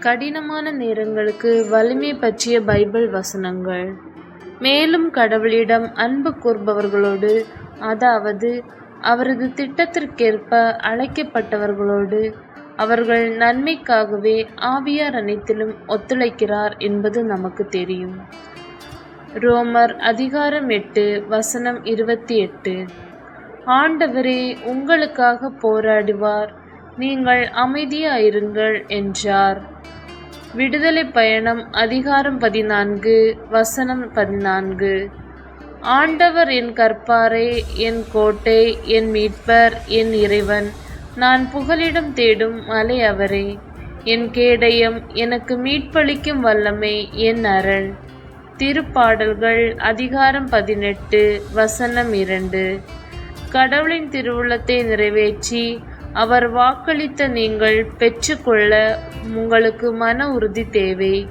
கடினமான நேரங்களுக்கு வலிமை பற்றிய பைபிள் வசனங்கள். மேலும் கடவுளிடம் அன்பு கூர்பவர்களோடு அதாவது அவரது திட்டத்திற்கேற்ப அழைக்கப்பட்டவர்களோடு அவர்கள் நன்மைக்காகவே ஆவியார் அனைத்திலும் ஒத்துழைக்கிறார் என்பது நமக்கு தெரியும். ரோமர் அதிகாரம் எட்டு வசனம் இருபத்தி எட்டு. ஆண்டவரே உங்களுக்காக போராடுவார். நீங்கள் அமைதியாயிருங்கள் என்றார். விடுதலை பயணம் அதிகாரம் பதினான்கு வசனம் பதினான்கு. ஆண்டவர் என் கற்பாரை என் கோட்டை என் மீட்பர் என் இறைவன் நான் புகலிடம் தேடும் மலை அவரே. என் கேடயம் எனக்கு மீட்பளிக்கும் வல்லமை என் அரண். திருப்பாடல்கள் அதிகாரம் பதினெட்டு வசனம் இரண்டு. கடவுளின் திருவுள்ளத்தை நிறைவேற்றி அவர் வாக்களித்த நீங்கள் பெற்றுக்கொள்ள உங்களுக்கு மன உறுதி தேவை.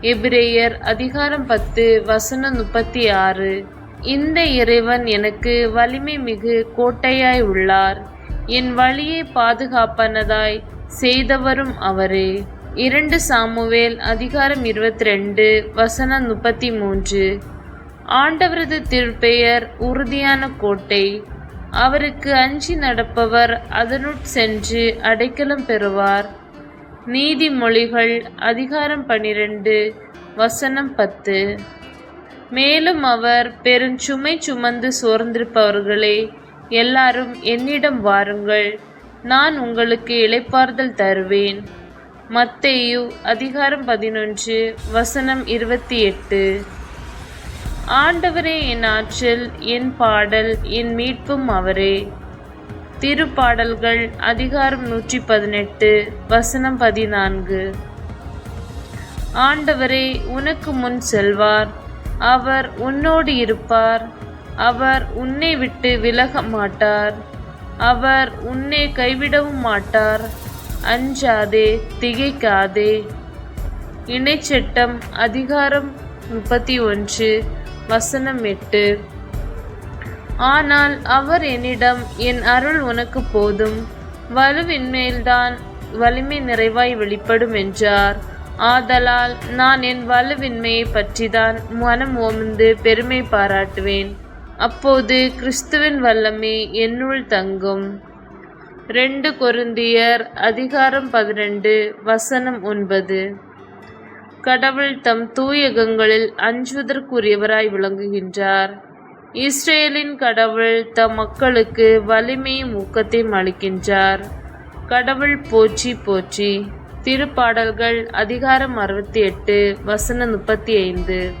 எபிரேயர் அதிகாரம் பத்து வசனம் முப்பத்தி ஆறு இந்த இறைவன் எனக்கு வலிமை மிகு கோட்டையாய் உள்ளார். என் வழியை பாதுகாப்பனதாய் செய்தவரும் அவரே. இரண்டு சாமுவேல் அதிகாரம் இருபத்தி ரெண்டு வசனம் முப்பத்தி மூன்று ஆண்டவரது திருப்பெயர் உறுதியான கோட்டை. அவருக்கு அஞ்சி நடப்பவர் அதனுட் சென்று அடைக்கலம் பெறுவார். நீதிமொழிகள் அதிகாரம் பனிரெண்டு வசனம் பத்து. மேலும் அவர் பெருஞ்சுமை சுமந்து சோர்ந்திருப்பவர்களே எல்லாரும் என்னிடம் வாருங்கள் நான் உங்களுக்கு இளைப்பாறுதல் தருவேன். மத்தேயு அதிகாரம் பதினொன்று வசனம் இருபத்தி எட்டு. ஆண்டவரே என் ஆற்றல் என் பாடல் என் மீட்பும் அவரே. திருப்பாடல்கள் அதிகாரம் நூற்றி பதினெட்டு வசனம் பதினான்கு. ஆண்டவரே உனக்கு முன் செல்வார். அவர் உன்னோடு இருப்பார். அவர் உன்னை விட்டு விலக மாட்டார். அவர் உன்னை கைவிடவும் மாட்டார். அஞ்சாதே திகைக்காதே. இணைச்சட்டம் அதிகாரம் முப்பத்தி ஒன்று. வசனம் எட்டு. ஆனால் அவர் என்னிடம் என் அருள் உனக்கு போதும். வலுவின்மேல்தான் வலிமை நிறைவாய் வெளிப்படும் என்றார். ஆதலால் நான் என் வலுவின்மையை பற்றிதான் மனம் ஓர்ந்து பெருமை பாராட்டுவேன். அப்போது கிறிஸ்துவின் வல்லமே என்னுள் தங்கும். ரெண்டு கொருந்தியர் அதிகாரம் பதினெண்டு வசனம் ஒன்பது. கடவுள் தம் தூயகங்களில் அஞ்சுவதற்குரியவராய் விளங்குகின்றார். இஸ்ரேலின் கடவுள் தம் மக்களுக்கு வலிமையும் ஊக்கத்தையும் அளிக்கின்றார். கடவுள் போற்றி போற்றி. திருப்பாடல்கள் அதிகாரம் அறுபத்தி எட்டு வசனம் முப்பத்தி ஐந்து.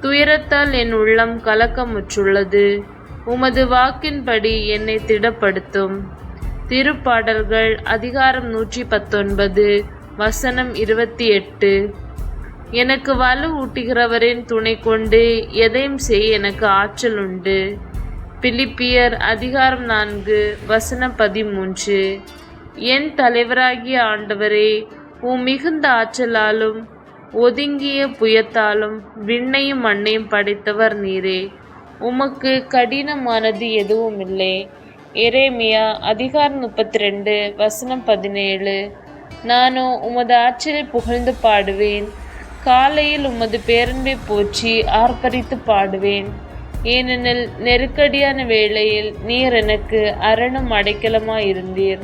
துயரத்தால் என் உள்ளம் கலக்கமுற்றுள்ளது. உமது வாக்கின்படி என்னை திடப்படுத்தும். திருப்பாடல்கள் அதிகாரம் நூற்றி பத்தொன்பது வசனம் இருபத்தி எட்டு. எனக்கு வலு ஊட்டுகிறவரின் துணை கொண்டு எதையும் செய்ய எனக்கு ஆற்றல் உண்டு. பிலிப்பியர் அதிகாரம் நான்கு வசனம் பதிமூன்று. என் தலைவராகிய ஆண்டவரே உம் மிகுந்த ஆற்றலாலும் ஒதுங்கிய புயத்தாலும் விண்ணையும் மண்ணையும் படைத்தவர் நீரே. உமக்கு கடினமானது எதுவும் இல்லை எரேமியா அதிகாரம் முப்பத்தி ரெண்டு வசனம் பதினேழு. நானோ உமது ஆற்றலை புகழ்ந்து பாடுவேன். காலையில் உமது பேரன்பை போற்றி ஆர்ப்பரித்து பாடுவேன். ஏனெனில் நெருக்கடியான வேளையில் நீர் எனக்கு அரணும் அடைக்கலமாயிருந்தீர்.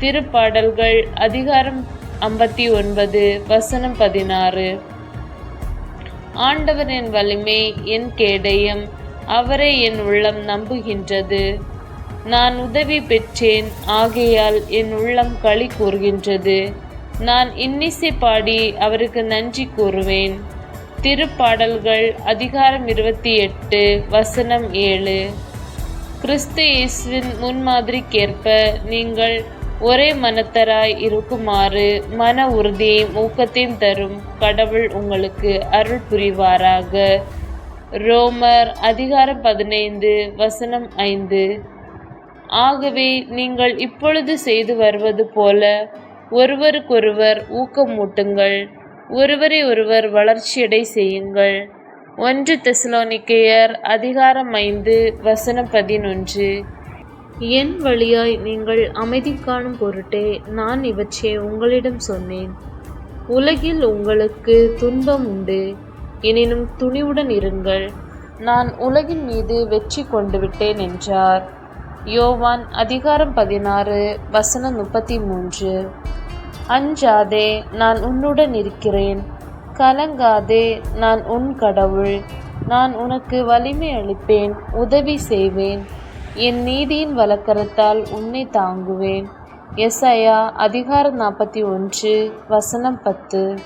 திருப்பாடல்கள் அதிகாரம் ஐம்பத்தி ஒன்பது வசனம் பதினாறு. ஆண்டவர் என் வலிமை என் கேடயம் அவரை என் உள்ளம் நம்புகின்றது. நான் உதவி பெற்றேன் ஆகையால் என் உள்ளம் களி கூறுகின்றது. நான் இன்னிசை பாடி அவருக்கு நன்றி கூறுவேன். திருப்பாடல்கள் அதிகாரம் இருபத்தி எட்டு வசனம் ஏழு. கிறிஸ்து இயேசுவின் முன்மாதிரிக்கேற்ப நீங்கள் ஒரே மனத்தராய் இருக்குமாறு மன உறுதியையும் ஊக்கத்தையும் தரும் கடவுள் உங்களுக்கு அருள் புரிவாராக. ரோமர் அதிகாரம் பதினைந்து வசனம் ஐந்து. ஆகவே நீங்கள் இப்பொழுது செய்து வருவது போல ஒருவருக்கொருவர் ஊக்கமூட்டுங்கள். ஒருவரை ஒருவர் வளர்ச்சியடை செய்யுங்கள். ஒன்று தெசலோனிக்கேயர் அதிகாரம் ஐந்து வசனம் பதினொன்று. என் வழியாய் நீங்கள் அமைதி காணும் பொருட்டே நான் இவற்றை உங்களிடம் சொன்னேன். உலகில் உங்களுக்கு துன்பம் உண்டு எனினும் துணிவுடன் இருங்கள். நான் உலகின் மீது வெற்றி கொண்டு விட்டேன் என்றார். யோவான் அதிகாரம் பதினாறு வசனம் முப்பத்தி மூன்று அஞ்சாதே நான் உன்னுடன் இருக்கிறேன். கலங்காதே நான் உன் கடவுள். நான் உனக்கு வலிமை அளிப்பேன் உதவி செய்வேன். என் நீதியின் வழக்கரத்தால் உன்னை தாங்குவேன். எஸ்ஐயா அதிகாரம் நாற்பத்தி ஒன்று வசனம் பத்து.